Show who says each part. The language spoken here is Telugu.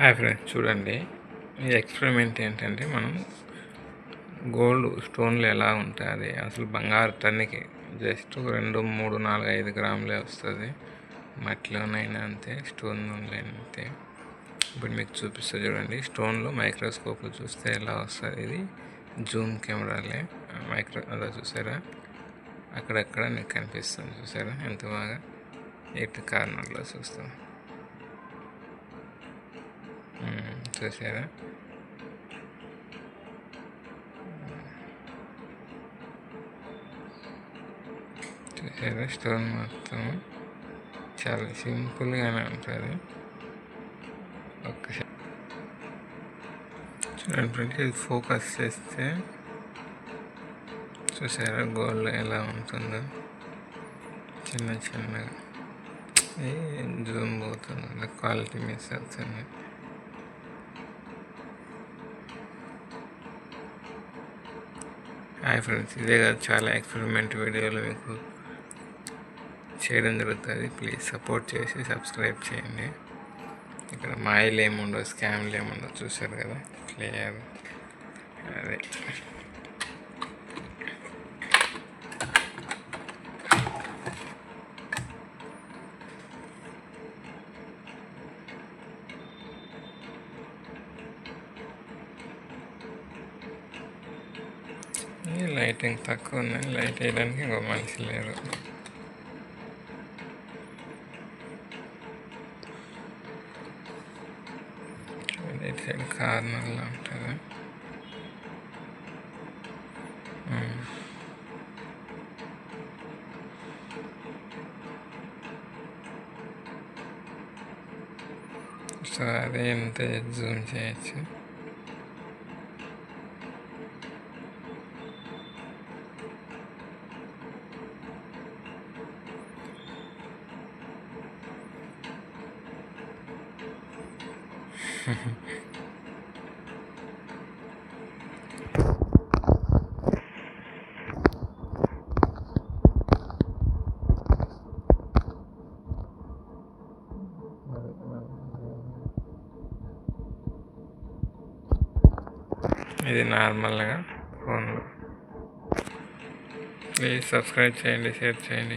Speaker 1: హాయ్ ఫ్రెండ్స్ చూడండి. ఈ ఎక్స్పెరిమెంట్ ఏంటంటే మనం గోల్డ్ స్టోన్లు ఎలా ఉంటుంది అసలు బంగారు టన్నుకి జస్ట్ రెండు మూడు నాలుగు ఐదు గ్రాములే వస్తుంది. మట్టిలోనైనా అంతే స్టోన్ అంతే. ఇప్పుడు మీకు చూపిస్తా చూడండి. స్టోన్లో మైక్రోస్కోప్లో చూస్తే ఎలా వస్తుంది ఇది జూమ్ కెమెరాలే. మైక్రో అలా చూసారా? అక్కడక్కడ నీకు కనిపిస్తుంది చూసారా? ఎంత బాగా ఎయిత్ కార్నర్లో చూస్తాం. చూసారా చూసారా స్టోన్ మొత్తం. చాలా సింపుల్గానే ఉంటుంది. ఒక్కసారి చూడండి ఫ్రెండ్స్ ఇది ఫోకస్ చేస్తే చూసారా గోల్డ్ ఎలా ఉంటుందో? చిన్న చిన్నగా. జూమ్ పోతుంది క్వాలిటీ మిస్ అవుతుంది. హాయ్ ఫ్రెండ్స్ ఇదే కాదు చాలా ఎక్స్పెరిమెంట్ వీడియోలు మీకు చేయడం జరుగుతుంది. ప్లీజ్ సపోర్ట్ చేసి సబ్స్క్రైబ్ చేయండి. ఇక్కడ మాయలు ఏముండవు స్కామ్లు ఏముండవు చూసారు కదా? క్లియర్ అదే. లైటింగ్ తక్కువ ఉన్నాయి లైట్ వేయడానికి ఇంకో మనిషి లేరు. ఇటు సైడ్ కార్నర్లో ఉంటుంది. సో అదే ఎంత జూమ్ చేయొచ్చు. ఇది నార్మల్గా ఫోన్లో ప్లీజ్ సబ్స్క్రైబ్ చేయండి షేర్ చేయండి.